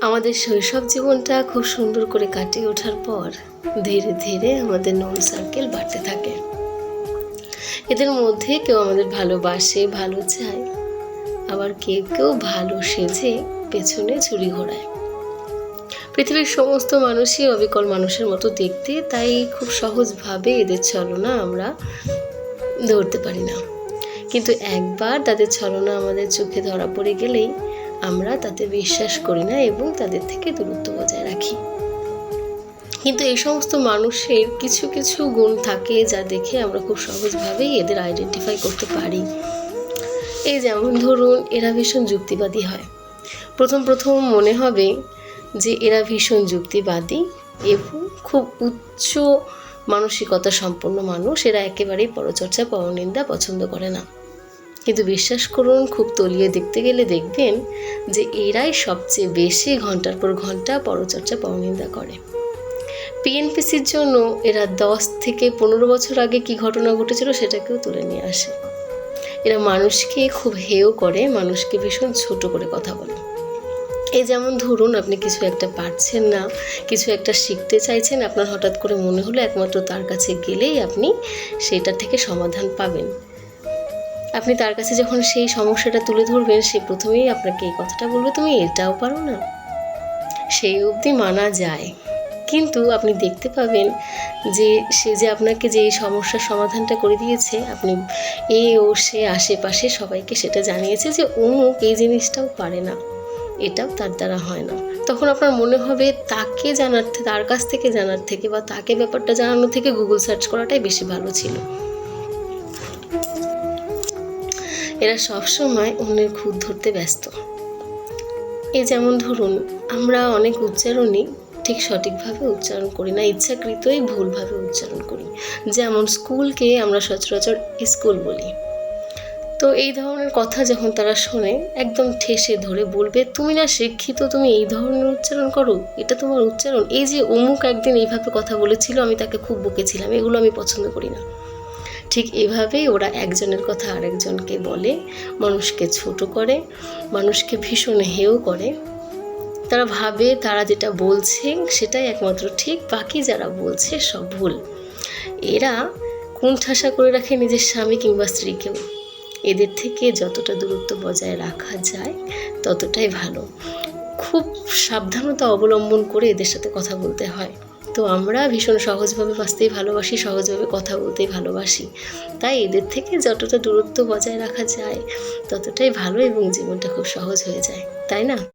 আমাদের শৈশব জীবনটা খুব সুন্দর করে কাটিয়ে ওঠার পর ধীরে ধীরে আমাদের নন সার্কেল বাড়তে থাকে। এদের মধ্যে কেউ আমাদের ভালোবাসে, ভালো চায়, আবার কেউ কেউ ভালো সেজে পেছনে ছুরি ঘোরায়। পৃথিবীর সমস্ত মানুষই অবিকল মানুষের মতো দেখতে, তাই খুব সহজভাবে এদের ছলনা আমরা ধরতে পারি না। কিন্তু একবার তাদের ছলনা আমাদের চোখে ধরা পড়ে গেলেই আমরা তাতে বিশ্বাস করি না এবং তাদের থেকে দূরত্ব বজায় রাখি। কিন্তু এই সমস্ত মানুষের কিছু কিছু গুণ থাকে যা দেখে আমরা খুব সহজভাবেই এদের আইডেন্টিফাই করতে পারি। এই যেমন ধরুন, এরা ভীষণ যুক্তিবাদী হয়। প্রথম প্রথম মনে হবে যে এরা ভীষণ যুক্তিবাদী এবং খুব উচ্চ মানসিকতা সম্পন্ন মানুষ। এরা একেবারেই পরচর্চা, পরনিন্দা পছন্দ করে না। কিন্তু বিশ্বাস করুন, খুব তলিয়ে দেখতে গেলে দেখবেন যে এরাই সবচেয়ে বেশি ঘণ্টার পর ঘণ্টা পরচর্চা পরনিন্দা করে। পিএনপিসির জন্য এরা দশ থেকে পনেরো বছর আগে কি ঘটনা ঘটেছিল সেটাকেও তুলে নিয়ে আসে। এরা মানুষকে খুব হেয় করে, মানুষকে ভীষণ ছোট করে কথা বলে। এই যেমন ধরুন, আপনি কিছু একটা পারছেন না, কিছু একটা শিখতে চাইছেন, আপনার হঠাৎ করে মনে হলো একমাত্র তার কাছে গেলেই আপনি সেটা থেকে সমাধান পাবেন। আপনি তার কাছে যখন সেই সমস্যাটা তুলে ধরবেন, সে প্রথমেই আপনাকে এই কথাটা বলবে, তুমি এটাও পারো না। সেই অবধি মানা যায়। কিন্তু আপনি দেখতে পাবেন যে, সে যে আপনাকে যে এই সমস্যার সমাধানটা করে দিয়েছে, আপনি এ ও সে আশেপাশে সবাইকে সেটা জানিয়েছে যে, অমুক এই জিনিসটাও পারে না, এটাও তার দ্বারা হয় না। তখন আপনার মনে হবে তাকে জানার তার কাছ থেকে জানার থেকে বা তাকে ব্যাপারটা জানানোর থেকে গুগল সার্চ করাটাই বেশি ভালো ছিল। এরা সবসময় অন্যের খুঁত ধরতে ব্যস্ত। এ যেমন ধরুন, আমরা অনেক উচ্চারণই ঠিক সঠিকভাবে উচ্চারণ করি না, ইচ্ছাকৃতই ভুলভাবে উচ্চারণ করি। যেমন স্কুলকে আমরা সচরাচর স্কুল বলি। তো এই ধরনের কথা যখন তারা শোনে, একদম ঠেসে ধরে বলবে, তুমি না শিক্ষিত, তুমি এই ধরনের উচ্চারণ করো? এটা তোমার উচ্চারণ? এই যে অমুক একদিন এইভাবে কথা বলেছিল, আমি তাকে খুব বকেছিলাম, এগুলো আমি পছন্দ করি না। ঠিক এভাবেই ওরা একজনের কথা আরেকজনকে বলে, মানুষকে ছোট করে, মানুষকে ভীষণ হেও করে। তারা ভাবে, তারা যেটা বলছে সেটাই একমাত্র ঠিক, বাকি যারা বলছে সব ভুল। এরা কুণ্ঠাসা করে রাখে নিজের স্বামী কিংবা স্ত্রীকেও। এদের থেকে যতটা দূরত্ব বজায় রাখা যায়, ততটাই ভালো। খুব সাবধানতা অবলম্বন করে এদের সাথে কথা বলতে হয়। তো আমরা ভীষণ সহজভাবে বাঁচতেই ভালোবাসি, সহজভাবে কথা বলতেই ভালোবাসি। তাই এদের থেকে যতটা দূরত্ব বজায় রাখা যায়, ততটাই ভালো এবং জীবনটা খুব সহজ হয়ে যায়। তাই না?